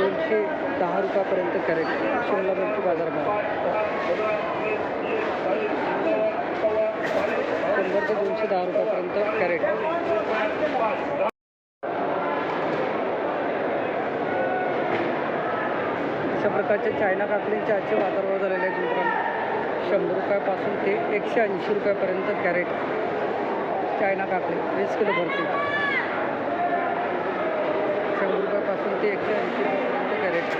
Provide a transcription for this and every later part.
दोनशे दहा रुपयापर्यंत कॅरेट शिमला मिरची बाजारभाव. शंभर ते दोनशे दहा रुपयापर्यंत कॅरेट अशा प्रकारच्या चायना काकडींचे आजचे बाजारभाव झालेले आहेत मित्रांनो. शंभर रुपयापासून ते एकशे ऐंशी रुपयापर्यंत कॅरेट चायना काकडी वीस किलो भरते शंभर रुपयापासून ते एकशे ऐंशी रुपयापर्यंत कॅरेट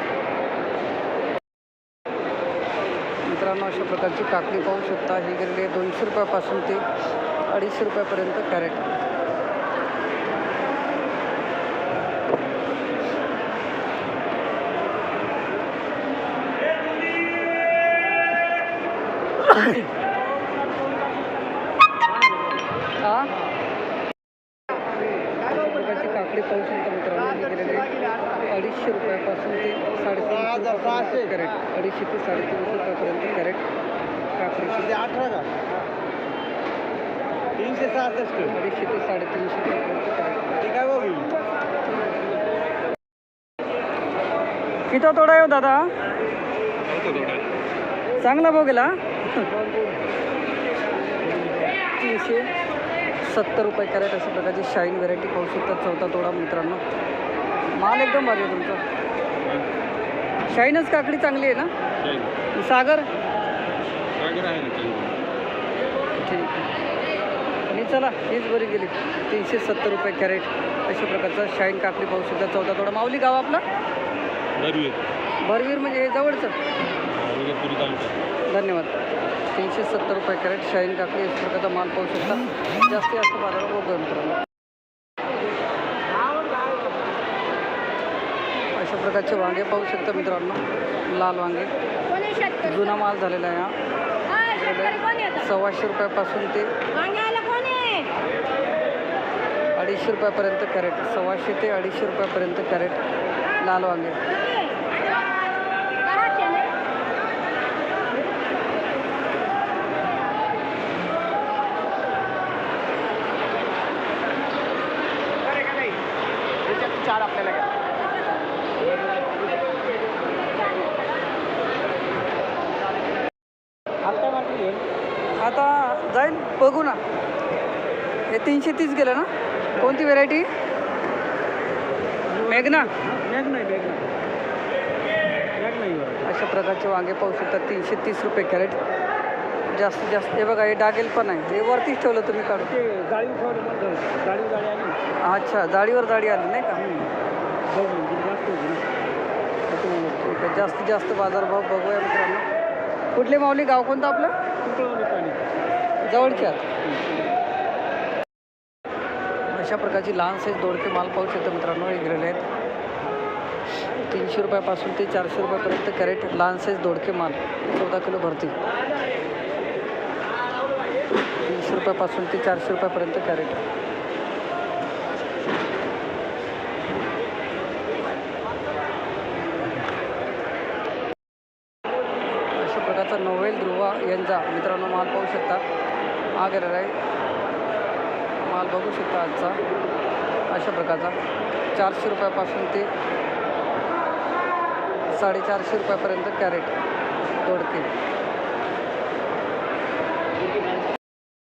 मित्रांनो अशा प्रकारची काकडी पाहू शकता ही गेलेली आहे दोनशे रुपयापासून ते अडीचशे रुपयापर्यंत कॅरेट हा तीनशे सहासष्ट. अडीचशे ते साडेतीनशे ते काय बघू? किती तोडा येऊ दादा. चांगला गेला. तीनशे सत्तर रुपये कॅरेट अशा प्रकारची शाईन व्हेरायटी पाहू शकता चौथा तोडा मित्रांनो. माल एकदम भारी आहे तुमचा. शाईनच काकडी चांगली आहे ना? सागर? ठीक आहे चला हीच बरी गेली. तीनशे सत्तर रुपये कॅरेट. अशा प्रकारचा शाईन काकडी पाहू शकता. चौथा तोडा. माऊली गाव आपला? भरवीर म्हणजे हे जवळचं? धन्यवाद. तीनशे सत्तर रुपये कॅरेट शाईन काकडी अशा प्रकारचा माल पाहू शकता. जास्तीत जास्त बाजारात बघूया मित्रांनो. अशा प्रकारचे वांगे पाहू शकता मित्रांनो. लाल वांगे. जुना माल झालेला आहे हा. सव्वाशे रुपयापासून ते अडीचशे रुपयापर्यंत कॅरेट सव्वाशे ते अडीचशे रुपयापर्यंत कॅरेट लाल वांगे. चार आपल्याला आता आता जाईल बघू ना. हे तीनशे तीस गेलं ना? कोणती व्हेरायटी मेघना. अशा प्रकारचे वांगे पाहू शकता. तीनशे तीस रुपये कॅरेट. जास्तीत जास्त हे बघा हे डागेल पण आहे. हे वरतीच ठेवलं तुम्ही काढून. अच्छा जाळीवर जाळी आली नाही का? आहे जास्तीत जास्त बाजारभाव बघूया मित्रांनो. कुठले माऊली गाव कोणतं आपलं? कुंकळवणी पाणी. जवळचे आहात अशा प्रकारची लहान साईज दोडके माल पाहू शकता मित्रांनो. हे गेलेले आहेत. तीनशे रुपयापासून ते चारशे रुपयापर्यंत कॅरेट लहान साईज दोडके माल. चौदा किलो भरती. तीनशे रुपयापासून ते चारशे रुपयापर्यंत कॅरेट. अशा प्रकारचा नोवेल ध्रुवा यांचा मित्रांनो माल पाहू शकता. हा गेलेला आहे. माल बघू शकता आजचा. अशा प्रकारचा. चारशे रुपयापासून ते साडेचारशे रुपयापर्यंत कॅरेट दोडके.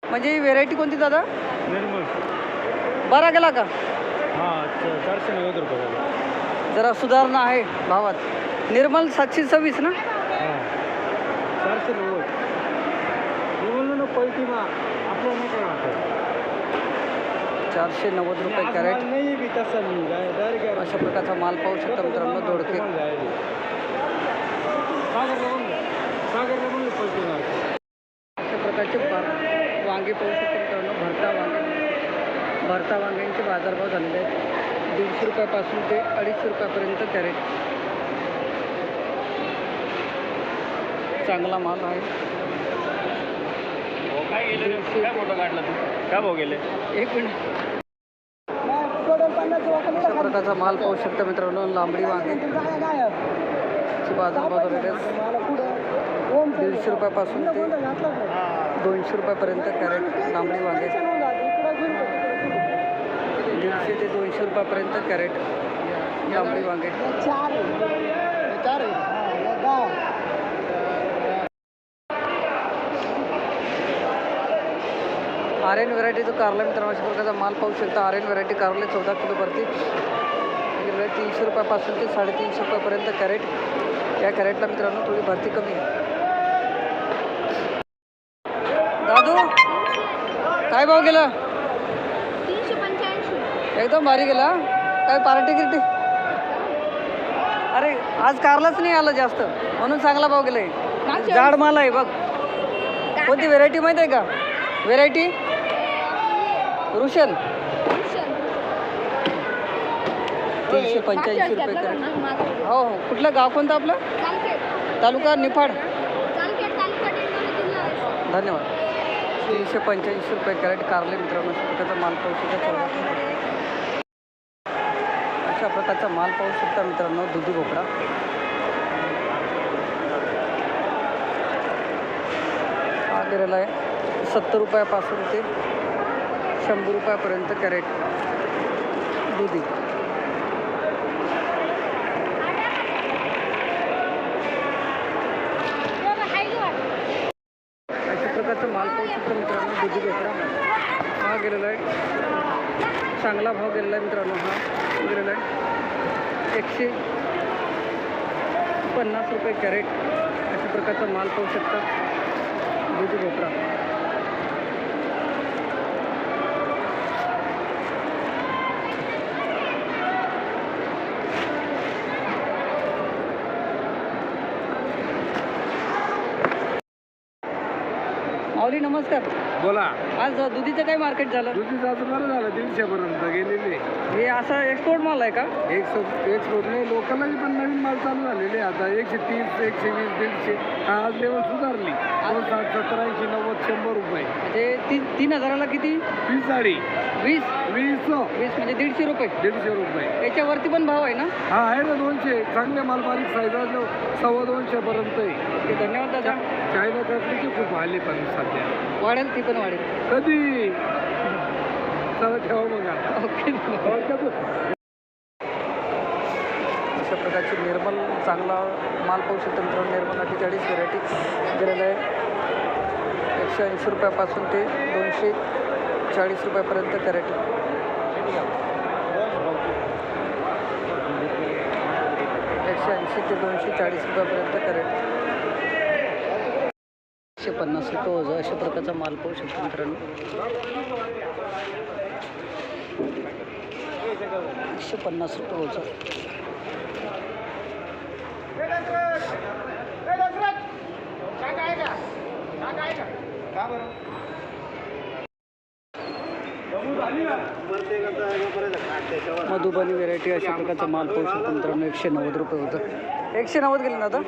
म्हणजे ही व्हेरायटी कोणती दादा? निर्मळ बरा गेला का? हां चारशे नव्वद रुपये जरा सुधारणा आहे भावात. निर्मल सातशे सव्वीस ना? हां. चारशे नव्वद. निर्मळ ना पैकी मा आपलं नको वाटत. चारशे नव्वद रुपये कॅरेट. अशा प्रकारचा माल पाहू शकता मित्रांनो दोडके. अशा प्रकारचे वांगे पाहू शकतो मित्रांनो भरता वांगे. भरता वांग्यांचे बाजारभाव झालेले आहेत. दीडशे रुपयापासून ते अडीचशे रुपयापर्यंत कॅरेट. चांगला माल आहे. काय गेले काय फोटो काढला तू काय भाऊ गेले एक मिनिट अशा प्रकारचा माल पाहू शकता मित्रांनो लांबडी वांगे. बाजार बाजारभाव झालेले दीडशे रुपयापासून ते दोनशे रुपयापर्यंत कॅरेट लांबडी वांगे. दीडशे ते दोनशे रुपयापर्यंत कॅरेट लांबडी वांगे. चार आहे चार आहे दहा आर्यन व्हरायटीचं कारला मित्रांनो. अशा प्रकारचा माल पाहू शकता. आर्यन व्हरायटी कारले चौदा किलो भरती वेगवेगळ्या तीनशे रुपयापासून ते साडेतीनशे रुपयापर्यंत कॅरेट. या कॅरेटला मित्रांनो थोडी भरती कमी आहे. दादू काय भाव गेला? एकदम भारी गेला. काय पार्टी गिरटी? अरे आज कारलाच नाही आलं जास्त. म्हणून चांगला भाव गेलाय. जाड माल आहे बघ. कोणती व्हेरायटी माहिती आहे का? व्हेरायटी? रुशन. तीनशे पंच्याऐंशी रुपये कॅरेट. हो हो. कुठलं गाव कोणतं आपलं? तालुका निफाड. धन्यवाद. तीनशे पंच्याऐंशी रुपये कॅरेट कारले मित्रांनो प्रकारचा माल पाहू शकता अशा प्रकारचा माल पाहू शकता मित्रांनो दुधी भोपळा. हा गेलेला आहे सत्तर रुपयापासून ते शंभर रुपयापर्यंत कॅरेट दुधी. अशा प्रकारचं माल पाहू शकतो मित्रांनो दुधी घेतला हा गेलेला आहे. चांगला भाव गेलेला आहे मित्रांनो हा. गेलेला आहे. एकशे पन्नास रुपये कॅरेट अशा प्रकारचा माल पाहू शकता दुधी भोपळा माऊली नमस्कार. बोला. आज दुधीचं काय मार्केट झालं? दुधीचं असं बरं झालं दीडशे पर्यंत गेलेले. हे असा एक्सपोर्ट माल आहे का? एकशे एक्सपोर्ट नाही लोकलही पण नवीन माल चालू झालेले आहे. आता एकशे तीस एकशे वीस दीडशे हा आज लेवल सुधारली. साठ सत्तर ऐंशी नव्वद शंभर रुपये. म्हणजे तीन तीन हजाराला किती? वीस साडी. वीस? वीस वीस म्हणजे दीडशे रुपये. दीडशे रुपये. याच्यावरती पण भाव आहे ना? हा आहे ना दोनशे. चांगले माल बारीक साईज सव्वा दोनशे पर्यंत आहे धन्यवाद दादा. चायना कटलीचे खूप आले पण सध्या. वाढेल ती पण वाढेल. कधी? चला ठेवा मग ओके. अशा प्रकारची निर्मल चांगला माल पाहू शकतो मित्रांनो. निर्मल अठ्ठेचाळीस व्हरायटी गेलेला आहे. एकशे ऐंशी रुपयापासून ते दोनशे चाळीस रुपयापर्यंत कॅरेट एकशे ऐंशी ते दोनशे चाळीस रुपयापर्यंत कॅरेट एकशे पन्नास रुपये वजा अशा प्रकारचा माल पाहू शकतो मित्रांनो. एकशे पन्नास रुपये वजा मधुबनी व्हेरायटी अशा प्रकारचा माल पाहू शकतो मित्रांनो. एकशे नव्वद रुपये होतं. एकशे नव्वद गेले ना आता?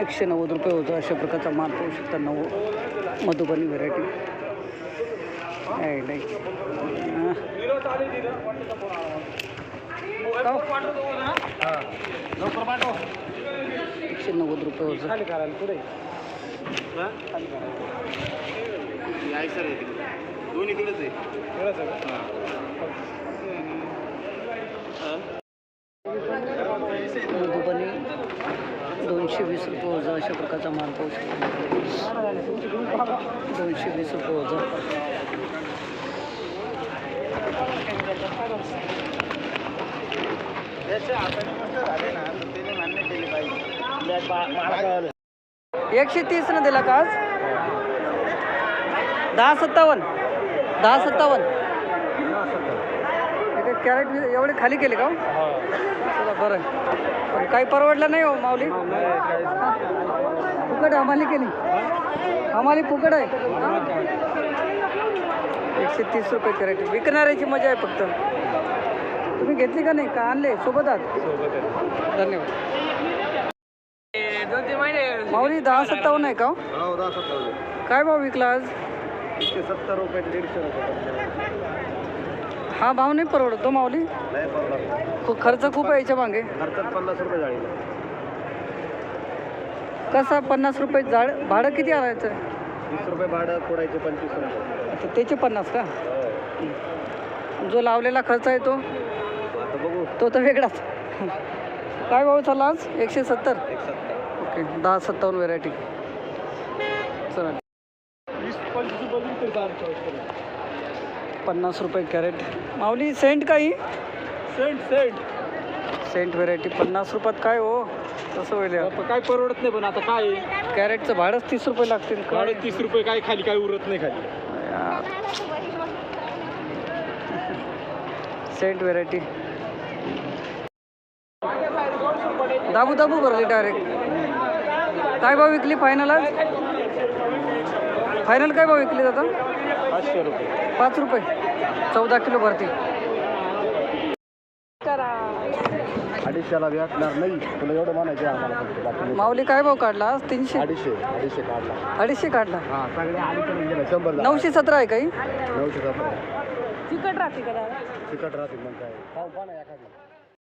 एकशे नव्वद रुपये होतं अशा प्रकारचा माल पाहू शकता नऊ मधुबनी व्हेरायटी नाही एकशे नव्वद रुपये होतं. दोन्ही तिकडेच आहे मधुबनी दोनशे वीस रुपये वजा अशा प्रकारचा माल पाहू शकतो दोनशे वीस रुपये वजा गोष्ट झाली ना त्याने मान्य केली पाहिजे एकशे तीसनं दिला का आज? दहा सत्तावन्न. दहा सत्तावन्न. कॅरेट एवढे खाली केले का हो? चला बरं. पण काही परवडलं नाही हो माऊली. फुकट हमाली केली. हमाली फुकट आहे. एकशे तीस रुपये कॅरेट विकणाऱ्याची मजा आहे फक्त. तुम्ही घेतली का नाही? का आणले? सोबत आहात? धन्यवाद. माऊली दहा सत्तावन्न आहे का हो? हो दहा काय भाव विकला आज? एकशे सत्तर रुपये ते दीडशे रुपये हा भाव नाही परवडत माऊली? नाही खर्च खूप आहे याच्या मागे. खर्चात पन्नास रुपये जाळीला कसा पन्नास रुपये झाड भाडं किती आणायचं? वीस रुपये भाडं कोडायचे पंचवीस रुपये. आता त्याचे पन्नास का? हो. जो लावलेला खर्च आहे तो? आता बघू. तो तर वेगळाच. काय भाव चालला आज? एकशे सत्तर. एक सत्तर. ओके दहा सत्तावन्न व्हेरायटी चला. पन्नास रुपये कॅरेट माऊली सेंट काही? सेंट सेंट सेंट व्हेरायटी पन्नास रुपयात काय हो? कसं होईल? काय परवडत नाही पण आता काय? कॅरेटचं भाडंच तीस रुपये लागतील. साडे तीस रुपये काय खाली काय उरत नाही खाली. सेंट व्हेरायटी दाबू दाबू भरली डायरेक्ट काय भाव विकली फायनल आज? फायनल काय भाव विकली आता पाचशे रुपये. पाच रुपये. चौदा किलो भरती. अडीचशेला भेटणार नाही. तुला एवढं म्हणायचं आहे आम्हाला फक्त बाकी नाही. माऊली काय भाव काढला आज? तीनशे? अडीचशे अडीचशे काढला. अडीचशे काढला. हा सगळे अडीचशे म्हणजे गेलं शंभर झालं. नऊशे सतरा आहे काही? नऊशे सतरा. चिकट राहते का तिकट राहतील मग काय. पाव पाहा ना एखादी.